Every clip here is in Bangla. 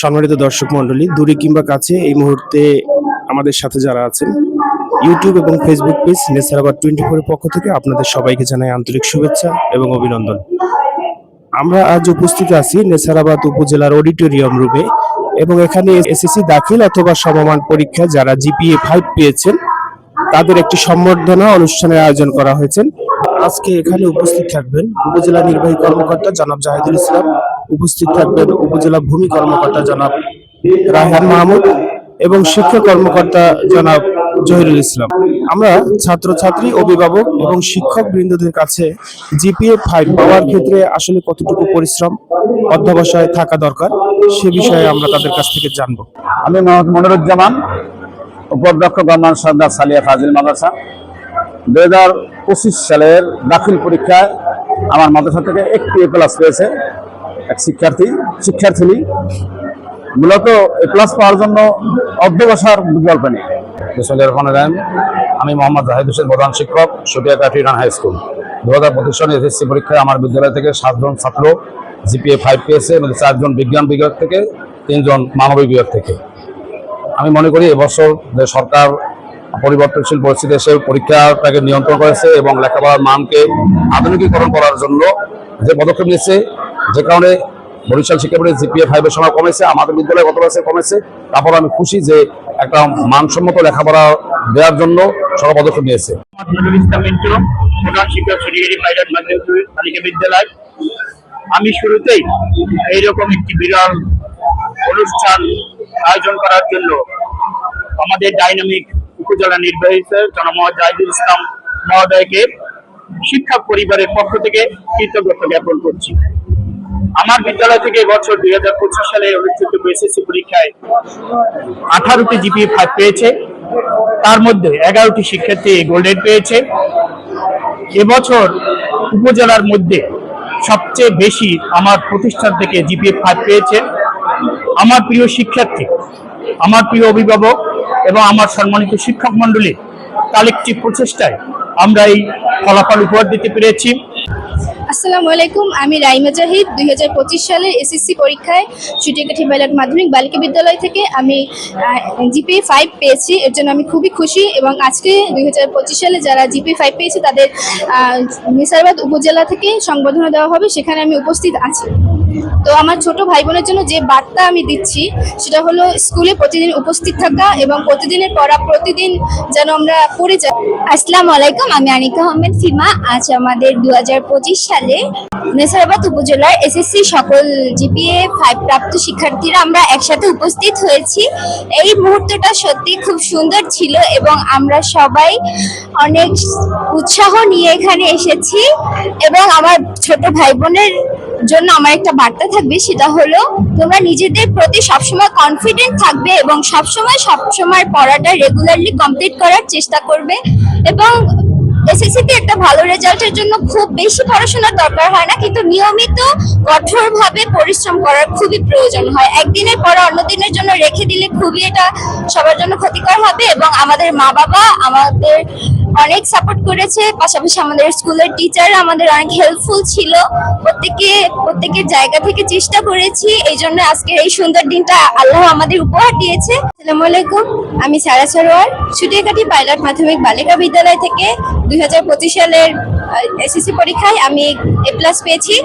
সম্মানিত দর্শক মণ্ডলী, দূরে কিংবা কাছে এই মুহূর্তে আমাদের সাথে যারা আছেন ইউটিউব এবং ফেসবুক পেজ নেসারাবাদ টোয়েন্টি ফোরের পক্ষ থেকে আপনাদের সবাইকে জানাই আন্তরিক শুভেচ্ছা এবং অভিনন্দন। আমরা আজ উপস্থিত আছি নেসারাবাদ উপজেলার অডিটোরিয়াম রুমে এবং এখানে এসএসসি দাখিল অথবা সমমান পরীক্ষায় যারা জিপিএ ফাইভ পেয়েছেন, তাদের একটি সম্বর্ধনা অনুষ্ঠানের আয়োজন করা হয়েছে। আজকে এখানে উপস্থিত থাকবেন উপজেলা নির্বাহী কর্মকর্তা জনাব জাহিদুল ইসলাম, উপস্থিত থাকবেন উপজেলা ভূমি কর্মকর্তা জনাব রায়হান মাহমুদ এবং শিক্ষা কর্মকর্তা জনাব জহিরুল ইসলাম। আমরা ছাত্রছাত্রী, অভিভাবক এবং শিক্ষক বৃন্দদের কাছে জিপিএ ফাইভ পাওয়ার ক্ষেত্রে আসলে কতটুকু পরিশ্রম, অধ্যবসায় থাকা দরকার, সে বিষয়ে আমরা তাদের কাছ থেকে জানব। আমি মোহাম্মদ মনিরুজ্জামান, উপাধ্যক্ষ গভর্নমেন্ট সর্দার সালিয়া ফাজিল মাদ্রাসা। দুই হাজার সালের দাখিল পরীক্ষায় আমার মাদ্রাসা থেকে একটি এ প্লাস পেয়েছে, এক শিক্ষার্থী শিক্ষার্থী মূলত এ প্লাস পাওয়ার জন্য অধ্যবসার বিকল্প নেই। আমি মোহাম্মদ জাহিদ হোসেন প্রধান শিক্ষক সুটিয়াকাঠি ইরান হাই স্কুল। দু হাজার পঁচিশ সালে এসএসসি পরীক্ষায় আমার বিদ্যালয় থেকে সাতজন ছাত্র, জিপিএ ফাইভ পেয়েছে, এবং চারজন বিজ্ঞান বিভাগ থেকে, তিনজন মানবিক বিভাগ থেকে। আমি মনে করি এবছর যে সরকার পরিবর্তনশীল পরিস্থিতি এসে পরীক্ষাটাকে নিয়ন্ত্রণ করেছে এবং লেখাপড়ার মানকে আধুনিকীকরণ করার জন্য যে পদক্ষেপ নিয়েছে, যে কারণে বরিশাল শিক্ষা বোর্ডের জিপিএ ফাইভের সময় কমেছে, আমাদের বিদ্যালয়ে গত বছর কমেছে। তারপর আমি খুশি যে একটা মানসম্মত লেখাপড়া দেওয়ার জন্য সরকার পদক্ষেপ নিয়েছে। আমি শুরুতেই এইরকম একটি বিরল অনুষ্ঠান আয়োজন করার জন্য আমাদের ডাইনামিক উপজেলা নির্বাহী স্যার জনমোহন জাহিদুল ইসলাম মহোদয়কে শিক্ষক পরিবারের পক্ষ থেকে কৃতজ্ঞতা জ্ঞাপন করছি। আমার বিদ্যালয় থেকে এবছর দুই হাজার পঁচিশ সালে অনুষ্ঠিত এসএসসি পরীক্ষায় আঠারোটি জিপি ফাইভ পেয়েছে। তার মধ্যে এগারোটি শিক্ষার্থী গোল্ডেন পেয়েছে। এবছর উপজেলার মধ্যে সবচেয়ে বেশি আমার প্রতিষ্ঠান থেকে জিপিএ ফাইভ পেয়েছে। আমার প্রিয় শিক্ষার্থী আমার প্রিয় অভিভাবক এবং আমার সম্মানিত শিক্ষক মণ্ডলীর কালেকটিভ প্রচেষ্টায় আমরা এই ফলাফল উপহার দিতে পেরেছি। আসসালামু আলাইকুম, আমি রাইমা জাহিদ, দুই হাজার পঁচিশ সালের এসএসসি পরীক্ষায় সুটিকাঠি বাইলাট মাধ্যমিক বালিকা বিদ্যালয় থেকে আমি জিপিএ ফাইভ পেয়েছি। এর জন্য আমি খুবই খুশি এবং আজকে দুই হাজার পঁচিশ সালে যারা জিপিএ ফাইভ পেয়েছে, তাদের নিসারবাদ উপজেলা থেকে সংবর্ধনা দেওয়া হবে, সেখানে আমি উপস্থিত আছি। তো আমার ছোট ভাই বোনের জন্য যে বার্তা আমি দিচ্ছি, সেটা হলো স্কুলে প্রতিদিন উপস্থিত থাকা এবং প্রতিদিনের পড়া প্রতিদিন যেন আমরা পড়ে যাই। আসসালামু আলাইকুম, আমি আনিকা আহমেদ ফিমা, আজ আমাদের দু সালে নেসারাবাদ উপজেলার এসএসসি সকল জিপিএ ফাইভ প্রাপ্ত শিক্ষার্থীরা আমরা একসাথে উপস্থিত হয়েছি। এই মুহূর্তটা সত্যি খুব সুন্দর ছিল এবং আমরা সবাই অনেক উৎসাহ নিয়ে এখানে এসেছি এবং আমার ছোট ভাই বোনের জন্য আমার একটা বার্তা থাকবে, সেটা হলো তোমরা নিজেদের প্রতি সবসময় কনফিডেন্ট থাকবে এবং সবসময় সবসময় পড়াটা রেগুলারলি কমপ্লিট করার চেষ্টা করবে এবং এসএসসিতে একটা ভালো রেজাল্টের জন্য খুব বেশি পড়াশোনার দরকার হয় না, কিন্তু নিয়মিত কঠোরভাবে পরিশ্রম করার খুবই প্রয়োজন হয়। একদিনের পড়া অন্য দিনের জন্য রেখে দিলে খুবই এটা সবার জন্য ক্ষতিকর হবে এবং আমাদের মা বাবা আমাদের অনেক সাপোর্ট করেছে। পাশাপাশি আমাদের স্কুলের টিচার আমাদের অনেক হেল্পফুল ছিল। প্রত্যেকে, প্রত্যেকের জায়গা থেকে চেষ্টা করেছি। এই জন্য আজকের এই সুন্দর দিনটা আল্লাহ আমাদের উপহার দিয়েছে। আসসালামু আলাইকুম, আমি সারা সরোয়ার সুটিয়াকাটি পাইলট মাধ্যমিক বালিকা বিদ্যালয় থেকে দুই হাজার পঁচিশ সালের এসএসসি পরীক্ষায় আমি এ প্লাস পেয়েছি।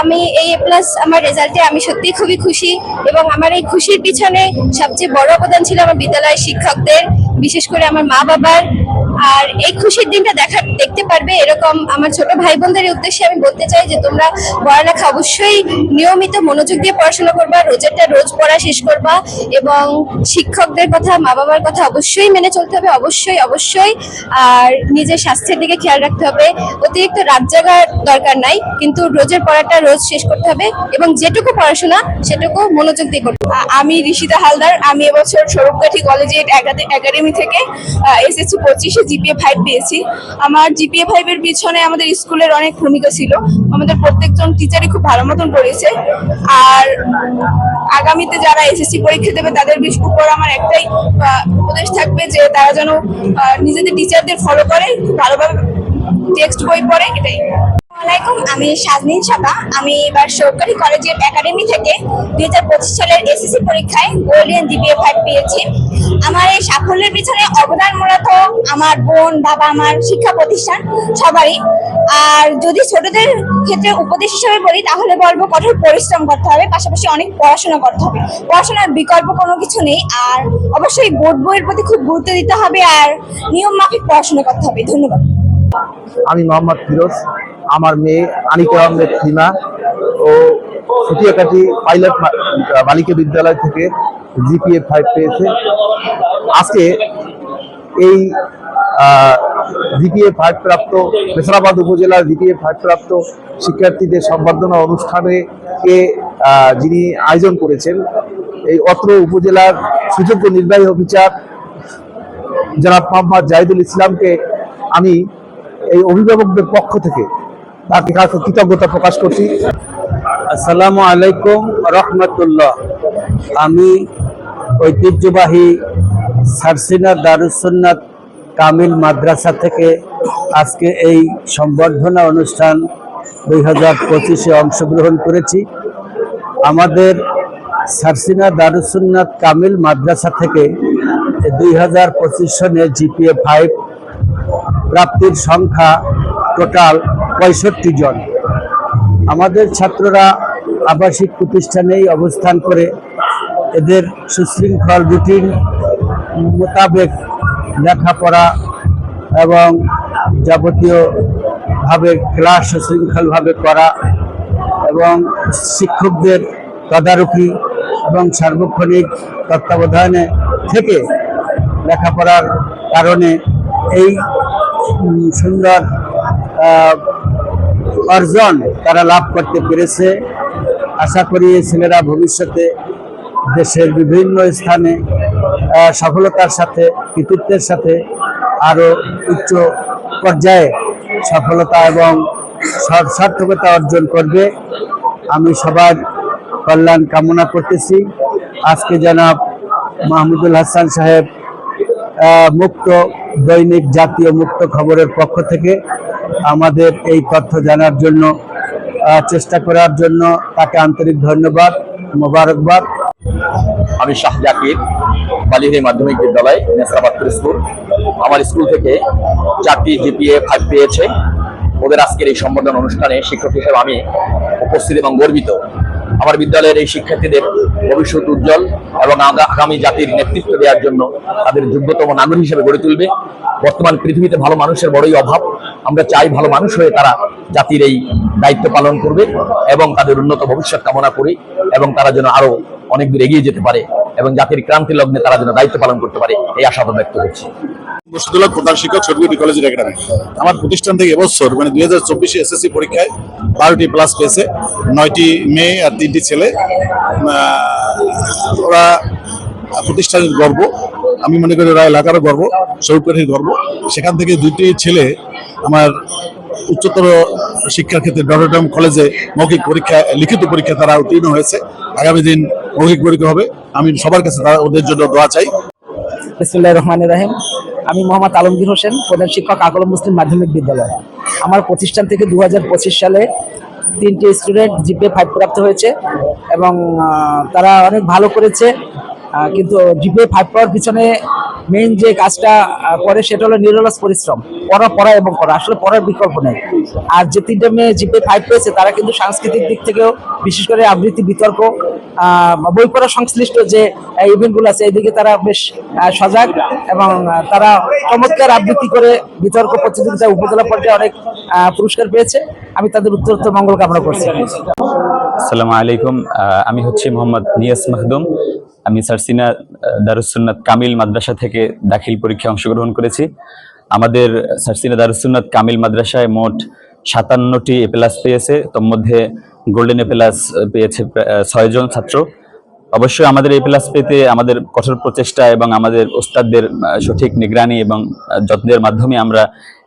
আমি এই এ প্লাস আমার রেজাল্টে আমি সত্যি খুবই খুশি এবং আমার এই খুশির পিছনে সবচেয়ে বড় অবদান ছিল আমার বিদ্যালয়ের শিক্ষকদের। বিশেষ করে আমার মা বাবার আর এই খুশির দিনটা দেখা, দেখতে পারবে এরকম আমার ছোট ভাই বোনদের উদ্দেশ্যে আমি বলতে চাই যে তোমরা পড়ালেখা অবশ্যই নিয়মিত মনোযোগ দিয়ে পড়াশোনা করবা, রোজেরটা রোজ পড়া শেষ করবা এবং শিক্ষকদের কথা মা বাবার কথা অবশ্যই মেনে চলতে হবে, অবশ্যই অবশ্যই। আর নিজের স্বাস্থ্যের দিকে খেয়াল রাখতে হবে। অতিরিক্ত রাত জাগার দরকার নাই, কিন্তু রোজের পড়াটা রোজ শেষ করতে হবে এবং যেটুকু পড়াশোনা সেটুকু মনোযোগ দিয়ে করতে আমি ঋষিতা হালদার, আমি এবছর স্বরূপকাঠি কলেজিয়েট একাডেমি থেকে এসএসসি পঁচিশে জিপিএ ফাইভ পেয়েছি। আমার জিপিএ ফাইভের পিছনে আমাদের স্কুলের অনেক ভূমিকা ছিল। আমাদের প্রত্যেকজন টিচারই খুব ভালো মতন পড়েছে আর আগামীতে যারা এসএসসি পরীক্ষা দেবে, তাদের উপর আমার একটাই উপদেশ থাকবে যে তারা যেন নিজেদের টিচারদের ফলো করে, খুব ভালোভাবে টেক্সট বই পড়ে, এটাই। আসসালামাইকুম আমি শাজনীন সাবা। আমি এবার সরকারি কলেজের একাডেমি থেকে দুই হাজার পঁচিশ সালের এসএসসি পরীক্ষায় গোল্ডেন জিপিএ ফাইভ পেয়েছি। আমার এই সাফল্যের পিছনে অবদান মূলত আমার বোন, বাবা আমার শিক্ষা প্রতিষ্ঠান সবারই। আর যদি ছোটদের ক্ষেত্রে উপদেশ হিসেবে বলি, তাহলে বলব কঠোর পরিশ্রম করতে হবে, পাশাপাশি অনেক পড়াশোনা করতে হবে। পড়াশোনার বিকল্প কোনো কিছু নেই, আর অবশ্যই বোর্ড বইয়ের প্রতি খুব গুরুত্ব দিতে হবে, আর নিয়ম মাফিক পড়াশোনা করতে হবে। ধন্যবাদ। আমি মোহাম্মদ ফিরোজ আমার মেয়ে আনিকা আহমেদ ফিমা ও ফুটিয়াকাটি পাইলট বালিকা বিদ্যালয় থেকে জিপিএ ফাইভ পেয়েছে। আজকে এই জিপিএ ফাইভ প্রাপ্ত মেসরাবাদ উপজেলার জিপিএ ফাইভ প্রাপ্ত শিক্ষার্থীদের সম্বর্ধনা অনুষ্ঠানে কে যিনি আয়োজন করেছেন, এই অত্র উপজেলার সুযোগ্য নির্বাহী অফিসার জনাব মোহাম্মদ জাহিদুল ইসলামকে আমি এই অভিভাবকদের পক্ষ থেকে কাছে কৃতজ্ঞতা প্রকাশ করছি? আসসালামু আলাইকুম রহমতুল্লাহ। আমি ঐতিহ্যবাহী সারসিনা দারুসুন্নাত কামিল মাদ্রাসা থেকে আজকে এই সম্বর্ধনা অনুষ্ঠান দুই হাজার পঁচিশে অংশগ্রহণ করেছি। আমাদের সারসিনা দারুসুন্নাত কামিল মাদ্রাসা থেকে দুই হাজার পঁচিশ সনে জিপিএ ফাইভ প্রাপ্তির সংখ্যা টোটাল পঁয়ষট্টি জন। আমাদের ছাত্ররা আবাসিক প্রতিষ্ঠানেই অবস্থান করে। এদের সুশৃঙ্খল রুটিন মোতাবেক লেখাপড়া এবং যাবতীয়ভাবে ক্লাস সুশৃঙ্খলভাবে করা এবং শিক্ষকদের তদারকি এবং সার্বক্ষণিক তত্ত্বাবধানে থেকে লেখাপড়ার কারণে এই সুন্দর অর্জন তারা লাভ করতে পেরেছে। আশা করি এই ছেলেরা ভবিষ্যতে দেশের বিভিন্ন স্থানে সফলতার সাথে, কৃতিত্বের সাথে আরও উচ্চ পর্যায়ে সফলতা এবং সার্থকতা অর্জন করবে। আমি সবার কল্যাণ কামনা করতেছি। আজকে জনাব মাহমুদুল হাসান সাহেব মুক্ত দৈনিক জাতীয় মুক্ত খবরের পক্ষ থেকে আমাদের এই তথ্য জানার জন্য চেষ্টা করার জন্য তাকে আন্তরিক ধন্যবাদ, মোবারকবাদ। আমি শাহ জাকির বালিহারি মাধ্যমিক বিদ্যালয় নেসরাবাদপুর স্কুল। আমার স্কুল থেকে চারটি জিপিএ ফাইভ পেয়েছে। ওদের আজকের এই সম্বোধন অনুষ্ঠানে শিক্ষক হিসেবে আমি উপস্থিত এবং গর্বিত। আমার বিদ্যালয়ের এই শিক্ষার্থীদের ভবিষ্যৎ উজ্জ্বল এবং আগা- আগামী জাতির নেতৃত্ব দেওয়ার জন্য তাদের যোগ্যতম নাগরিক হিসেবে গড়ে তুলবে। বর্তমান পৃথিবীতে ভালো মানুষের বড়ই অভাব। আমরা চাই ভালো মানুষ হয়ে তারা জাতির এই দায়িত্ব পালন করবে এবং তাদের উন্নত ভবিষ্যৎ কামনা করি এবং তারা যেন আরও অনেক দূর এগিয়ে যেতে পারে এবং জাতির ক্রান্তি লগ্নে তারা যেন দায়িত্ব পালন করতে পারে, এই আশাবাদ ব্যক্ত করছি। মুর্শিদুল্লাহ প্রধান শিক্ষক সরকারি কলেজের একাডেমি। আমার প্রতিষ্ঠান থেকে এবছর মানে দুই হাজার চব্বিশে এসএসসি পরীক্ষায় বারোটি প্লাস পেয়েছে, নয়টি মেয়ে আর তিনটি ছেলে। ওরা প্রতিষ্ঠানের গর্ব। আমি মনে করি ওরা এলাকারও গর্ব স্বরূপকাঠির গর্ব। সেখান থেকে দুইটি ছেলে আমার উচ্চতর শিক্ষার ক্ষেত্রে ডটরডাম কলেজে মৌখিক পরীক্ষা, লিখিত পরীক্ষা তারা উত্তীর্ণ হয়েছে। আগামী দিন মৌখিক পরীক্ষা হবে। আমি সবার কাছে তারা ওদের জন্য দোয়া চাই। বিসমুল্লাহ রহমান রাহিম। আমি মোহাম্মদ আলমগীর হোসেন, প্রধান শিক্ষক আকলম মুসলিম মাধ্যমিক বিদ্যালয়। আমার প্রতিষ্ঠান থেকে দু হাজার পঁচিশ সালে তিনটি স্টুডেন্ট জিপে ফাইভ প্রাপ্ত হয়েছে এবং তারা অনেক ভালো করেছে। কিন্তু জিপে ফাইভ পাওয়ার পিছনে মেইন যে কাজটা করে সেটা হলো নিরলস পরিশ্রম। পড়া পড়া এবং পড়া। আসলে পড়ার বিকল্প নেই। আর যে তিনটে মেয়ে জিপে ফাইভ পেয়েছে, তারা কিন্তু সাংস্কৃতিক দিক থেকেও বিশেষ করে আবৃত্তি, বিতর্ক বই পড়া সংশ্লিষ্ট যে ইভেন্টগুলো আছে এইদিকে তারা বেশ সজাগ এবং তারা চমৎকার আবৃত্তি করে বিতর্ক প্রতিযোগিতায় উপজেলা পর্যায়ে অনেক পুরস্কার পেয়েছে। আমি তাদের উত্তরোত্তর মঙ্গল কামনা করছি। আসসালামু আলাইকুম। আমি হচ্ছি মোহাম্মদ নিয়াস মাহদুম। আমি সারসিনা দারুসুন্নাত কামিল মাদ্রাসা থেকে দাখিল পরীক্ষায় অংশগ্রহণ করেছি। আমাদের সারসিনা দারুসুন্নাত কামিল মাদ্রাসায় মোট সাতান্নটি এ প্লাস পেয়েছে। তোর মধ্যে গোল্ডেন এ প্লাস পেয়েছে ছয়জন ছাত্র। অবশ্যই আমাদের এই প্লাস পেতে আমাদের কঠোর প্রচেষ্টা এবং আমাদের ওস্তাদদের সঠিক নিগরানি এবং যত্নের মাধ্যমে আমরা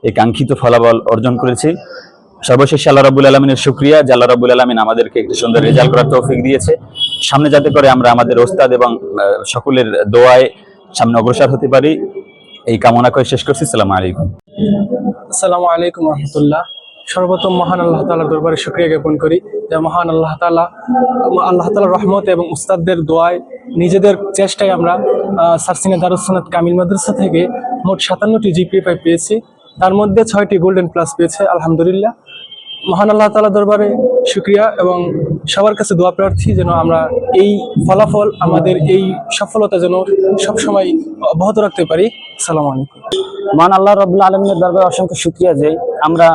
এই কাঙ্ক্ষিত ফলাফল অর্জন করেছি। সর্বশেষে আল্লাহ রাবুল আলমিনের শুক্রিয়া, যে আল্লাহ রাবুল আলমিন আমাদেরকে একটি সুন্দর রেজাল্ট করার তৌফিক দিয়েছে। সামনে যাতে করে আমরা আমাদের ওস্তাদ এবং সকলের দোয়ায় সামনে অগ্রসর হতে পারি, এই কামনা করে শেষ করছি। সালাম আলাইকুম। আসসালামু আলাইকুম রহমতুল্লাহ। সর্বপ্রথম মহান আল্লাহ তাআলার দরবারে শুকরিয়া জ্ঞাপন করি যে মহান আল্লাহ তাআলা, আল্লাহ তাআলার রহমত এবং উস্তাদদের দোয়ায় নিজেদের চেষ্টায় আমরা সারসিনা দারুসনাথ কামিল মাদ্রাসা থেকে মোট সাতান্নটি জিপিএ ফাইভ পেয়েছি। তার মধ্যে ছয়টি গোল্ডেন প্লাস পেয়েছে, আলহামদুলিল্লাহ। মহান আল্লাহ তাআলা দরবারে শুক্রিয়া এবং সবার কাছে দোয়া প্রার্থী যেন আমরা এই ফলাফল, আমাদের এই সফলতা যেন সবসময় অব্যাহত রাখতে পারি। সালাম আলাইকুম। মান আল্লাহ রবুল্লা আলমিনের দরবারে অসংখ্য শুক্রিয়া যে আমরা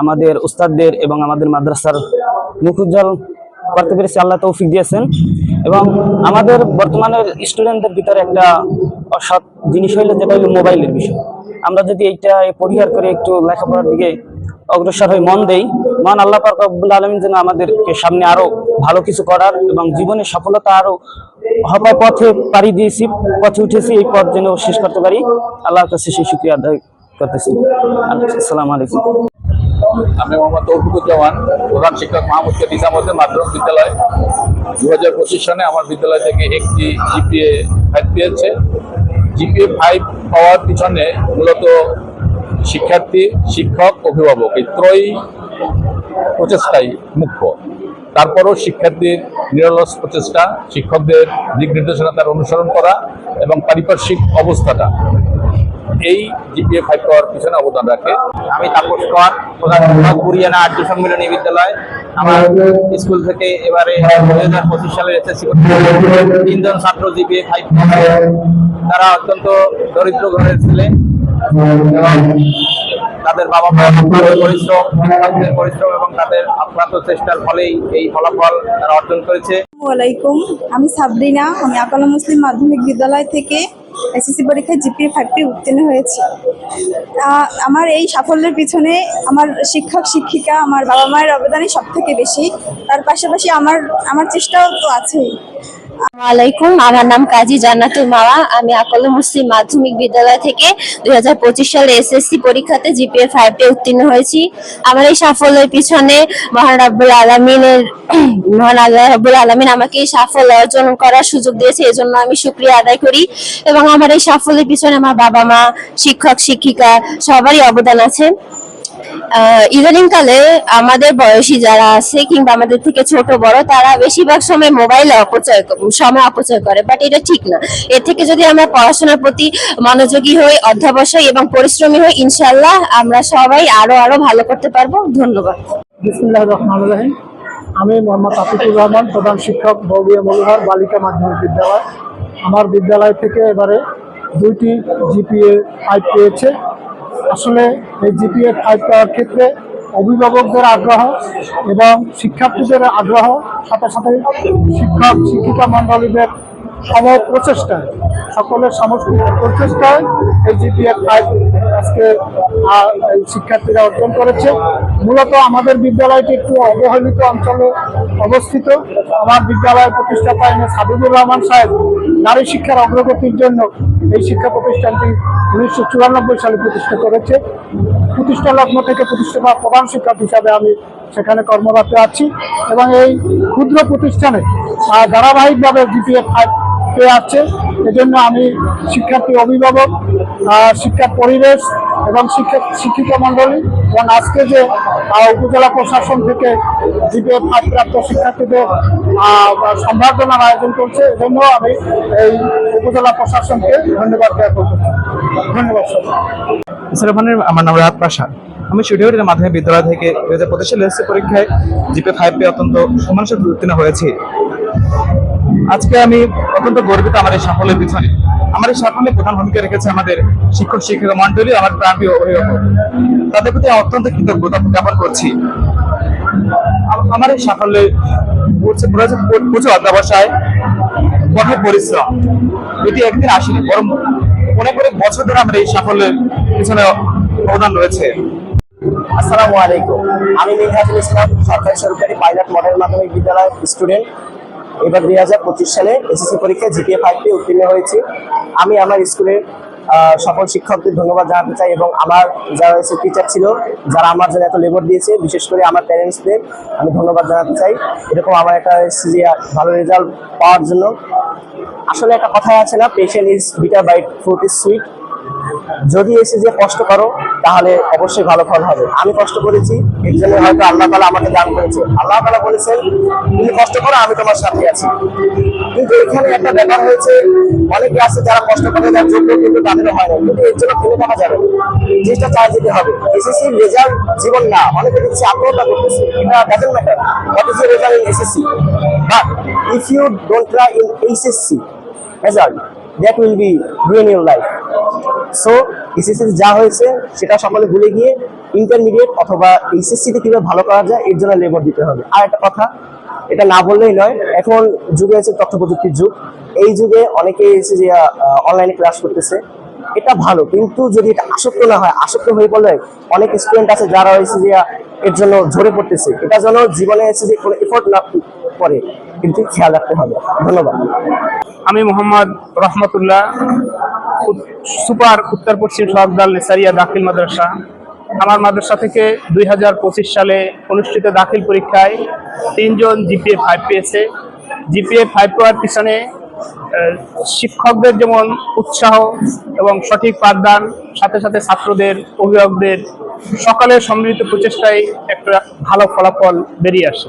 আমাদের উস্তাদদের এবং আমাদের মাদ্রাসার মুখ উজ্জ্বল করতে পেরেছি। আল্লাহ তৌফিক দিয়েছেন। এবং আমাদের বর্তমানের স্টুডেন্টদের ভিতরে একটা অসৎ জিনিস হইল, যেটা হলো মোবাইলের বিষয়। আমরা যদি এইটা পরিহার করে একটু লেখাপড়ার দিকে অগ্রসর হয়ে মন দেই। মহান আল্লাহ পাক রব্বুল আলমিন যেন আমাদেরকে সামনে আরও ভালো কিছু করার এবং জীবনের সফলতা আরও হবার পথে পাড়ি দিয়েছি, পথে উঠেছি, এই পথ যেন শেষ করতে পারি। আল্লাহর কাছে সেই শুক্রিয়া আদায় করতেছি। আসসালামু আলাইকুম। আমি মোহাম্মদ তৌফিকুজ্জামান, প্রধান শিক্ষক মাহমুদ কে নিজামুদ্দিন মাধ্যমিক বিদ্যালয়। দু হাজার পঁচিশ আমার বিদ্যালয় থেকে একটি জিপিএ ফাইভ পেয়েছে। জিপিএ ফাইভ পাওয়ার পিছনে মূলত শিক্ষার্থী, শিক্ষক, অভিভাবক এই ত্রয়ী প্রচেষ্টাই মুখ্য। তারপরও শিক্ষার্থীর নিরলস প্রচেষ্টা, শিক্ষকদের দিক নির্দেশনা তার অনুসরণ করা এবং পারিপার্শ্বিক অবস্থাটা এই জিপিএ ফাইভ পাওয়ার পিছনে অবদান রাখে। আমি তাপস কর প্রধান শিক্ষক আর্য সম্মিলনী বিদ্যালয়। আমার স্কুল থেকে এবারে দুই হাজার পঁচিশ সালের এসএসসি তিনজন ছাত্র জিপিএ ফাইভ তারা অত্যন্ত দরিদ্র ঘরের ছেলে। এবং তাদের বাবা মায়ের পরিশ্রম পরিশ্রম এবং তাদের আক্রান্ত চেষ্টার ফলেই এই ফলাফল তারা অর্জন করেছে। আসসালামাইকুম আমি সাবরিনা, আমি আকালা মুসলিম মাধ্যমিক বিদ্যালয় থেকে এসএসসি পরীক্ষায় জিপি ফাইভটি উত্তীর্ণ হয়েছি। আমার এই সাফল্যের পিছনে আমার শিক্ষক, শিক্ষিকা, আমার বাবা মায়ের অবদানই সব থেকে বেশি। তার পাশাপাশি আমার আমার চেষ্টাও তো আছেই। আলাইকুম। আমার নাম কাজী জান্নাতুল মাওয়া। আমি আকল মুসলিম মাধ্যমিক বিদ্যালয় থেকে দুই হাজার পঁচিশ সালে এসএসসি পরীক্ষাতে জিপিএ ফাইভে উত্তীর্ণ হয়েছি। আমার এই সাফল্যের পিছনে মহান রাব্বুল আলমিনের মহান আল্লাহ রাব্বুল আলমিন আমাকে এই সাফল্য অর্জন করার সুযোগ দিয়েছে, এজন্য আমি শুক্রিয়া আদায় করি। এবং আমার এই সাফল্যের পিছনে আমার বাবা মা, শিক্ষক, শিক্ষিকা সবারই অবদান আছে। আহ, ইদানিংকালে আমাদের বয়সী যারা আছে কিংবা আমাদের থেকে ছোট বড় তারা বেশিরভাগ সময় মোবাইলে অপচয় সময় অপচয় করে বাট এটা ঠিক না। এর থেকে যদি আমরা পড়াশোনার প্রতি মনোযোগী হই অধ্যাবসায়ী এবং পরিশ্রমী হই ইনশাল্লাহ আমরা সবাই আরও আরও ভালো করতে পারব। ধন্যবাদ। আমি মোহাম্মদ আতিকুর রহমান প্রধান শিক্ষক বৌদিয়া মনোহর বালিকা মাধ্যমিক বিদ্যালয়। আমার বিদ্যালয় থেকে এবারে দুইটি জিপিএ ফাইভ পেয়েছে। আসলে এই জিপিএ ফাইভ পাওয়ার ক্ষেত্রে অভিভাবকদের আগ্রহ এবং শিক্ষার্থীদের আগ্রহ, সাথে সাথে শিক্ষক, শিক্ষিকা, মণ্ডলীদের সম প্রচেষ্টায় সকলের সমষ্টিগত প্রচেষ্টায় এই জিপিএ ফাইভ আজকে শিক্ষার্থীরা অর্জন করেছে। মূলত আমাদের বিদ্যালয়টি একটু অবহেলিত অঞ্চলে অবস্থিত। আমার বিদ্যালয়ের প্রতিষ্ঠাতা এম এস রহমান সাহেব নারী শিক্ষার অগ্রগতির জন্য এই শিক্ষা প্রতিষ্ঠানটি উনিশশো চুরানব্বই সালে প্রতিষ্ঠা করেছে। প্রতিষ্ঠা লগ্ন থেকে প্রতিষ্ঠা বা প্রধান শিক্ষক হিসাবে আমি সেখানে কর্মরত আছি এবং এই ক্ষুদ্র প্রতিষ্ঠানে ধারাবাহিকভাবে জিপিএ ফাইভ পেয়ে আছে, এজন্য আমি শিক্ষার্থী অভিভাবক শিক্ষার পরিবেশ এবং শিক্ষক শিক্ষিকা মণ্ডলী এবং আজকে যে উপজেলা প্রশাসন থেকে ফাইভ প্রাপ্ত শিক্ষার্থীদের সম্বর্ধনার আয়োজন করছে, এজন্য আমি এই উপজেলা প্রশাসনকে ধন্যবাদ জ্ঞাপন করছি। ধন্যবাদ সবাই আমার নাম রাহাত প্রাসাদ। আমি সুডিওটির মাধ্যমিক বিদ্যালয় থেকে দুই হাজার পঁচিশ পরীক্ষায় জিপে ফাইভ পেয়ে অত্যন্ত সম্মানের সাথে উত্তীর্ণ হয়েছি। আজকে আমি অত্যন্ত গর্বিত আমার এই সাফল্যের পিছনে। আমার এই সাফল্যে প্রধান ভূমিকা রেখেছে আমাদের শিক্ষক শিক্ষিকা মন্ডলী আমার প্রাণপ্রিয় অভিভাবক। তাদের প্রতি অত্যন্ত কৃতজ্ঞতা জ্ঞাপন করছি। আমার এই সাফল্যে প্রচুর অধ্যাবসায় কঠোর পরিশ্রম। এটি একদিন আসেনি, বরং অনেক অনেক বছর ধরে আমার এই সাফল্যের পিছনে অবদান রয়েছে। আসসালামু আলাইকুম। আমি মিনহাজুল ইসলাম, সরকারি সরকারি পাইলট মডেল মাধ্যমিক বিদ্যালয় স্টুডেন্ট। এবার দুই হাজার পঁচিশ সালে এসএসসি পরীক্ষায় জিপিএ ফাইভটি উত্তীর্ণ হয়েছি। আমি আমার স্কুলের সকল শিক্ষকদের ধন্যবাদ জানাতে চাই এবং আমার যারা এসে টিচার ছিল, যারা আমার জন্য এত লেবার দিয়েছে, বিশেষ করে আমার প্যারেন্টসদের আমি ধন্যবাদ জানাতে চাই। এরকম আমার একটা যে ভালো রেজাল্ট পাওয়ার জন্য। আসলে একটা কথাই আছে না patient is bitter but fruit is sweet যদি এসে যে কষ্ট করো, তাহলে অবশ্যই ভালো ফল হবে। আমি কষ্ট করেছি, এর জন্য হয়তো আল্লাহ তালা আমাকে দান করেছে। আল্লাহ তালা বলেছেন, তুমি কষ্ট করো, আমি তোমার সাথে আছি। কিন্তু এখানে একটা ব্যাপার হয়েছে, অনেকে আছে যারা কষ্ট করে তার যোগ্য, কিন্তু তাদেরও হয় না। কিন্তু এর জন্য ফেলে থাকা যাবে। জিনিসটা চাই যেতে হবে। এসএসসি রেজাল্ট জীবন না। অনেকে দেখছি আত্মহত্যা করতেছে। এটা doesn't matter what is result in SSC but if you don't try in HSC result that will be ruin your life so SSC যা হয়েছে, সেটা সকলে ভুলে গিয়ে ইন্টারমিডিয়েট অথবা এইচএসসিতে কীভাবে ভালো করা যায়, এর জন্য লেবার দিতে হবে। আর একটা কথা, এটা না বললেই নয়, এখন যুগে আছে তথ্য প্রযুক্তির যুগ। এই যুগে অনেকে এসে যে অনলাইনে ক্লাস করতেছে, এটা ভালো। কিন্তু যদি এটা আসক্ত না হয়, আসক্ত হয়ে পড়লে অনেক স্টুডেন্ট আছে যারা হয়েছে যে, এর জন্য ঝরে পড়তেছে। এটা যেন জীবনে এসে যে কোনো এফোর্ট না করে, কিন্তু খেয়াল রাখতে হবে। ধন্যবাদ। আমি মোহাম্মদ রহমতুল্লাহ সুপার উত্তর পশ্চিম সরদাল নেসারিয়া দাখিল মাদ্রাসা। আমার মাদ্রাসা থেকে দুই হাজার পঁচিশ সালে অনুষ্ঠিত দাখিল পরীক্ষায় তিনজন জিপিএ ফাইভ পেয়েছে। জিপিএ ফাইভ পাওয়ার পিছনে শিক্ষকদের যেমন উৎসাহ এবং সঠিক পাঠদান, সাথে সাথে ছাত্রদের, অভিভাবকদের সকলের সম্মিলিত প্রচেষ্টায় একটা ভালো ফলাফল বেরিয়ে আসে।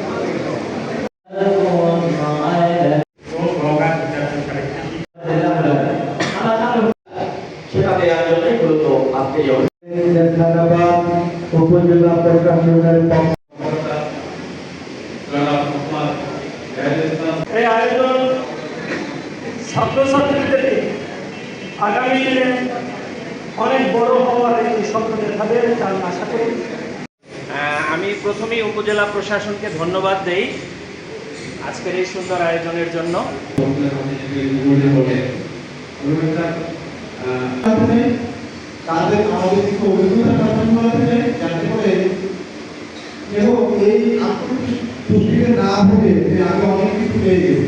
উপজেলা প্রশাসনের পক্ষ এই আয়োজন ছাত্রছাত্রীদেরকে আগামী দিনে অনেক বড় হওয়ার একটি স্বপ্ন আশা আমি প্রথমেই উপজেলা প্রশাসনকে ধন্যবাদ দেই আজকের এই সুন্দর আয়োজনের জন্য। তাদের আমাদের দিকে অভিজ্ঞতা প্রদান করা হবে যাতে করে এবং এই আত্মপুষ্টিকে না ভুলে আমি অনেক কিছু পেয়ে গেছি।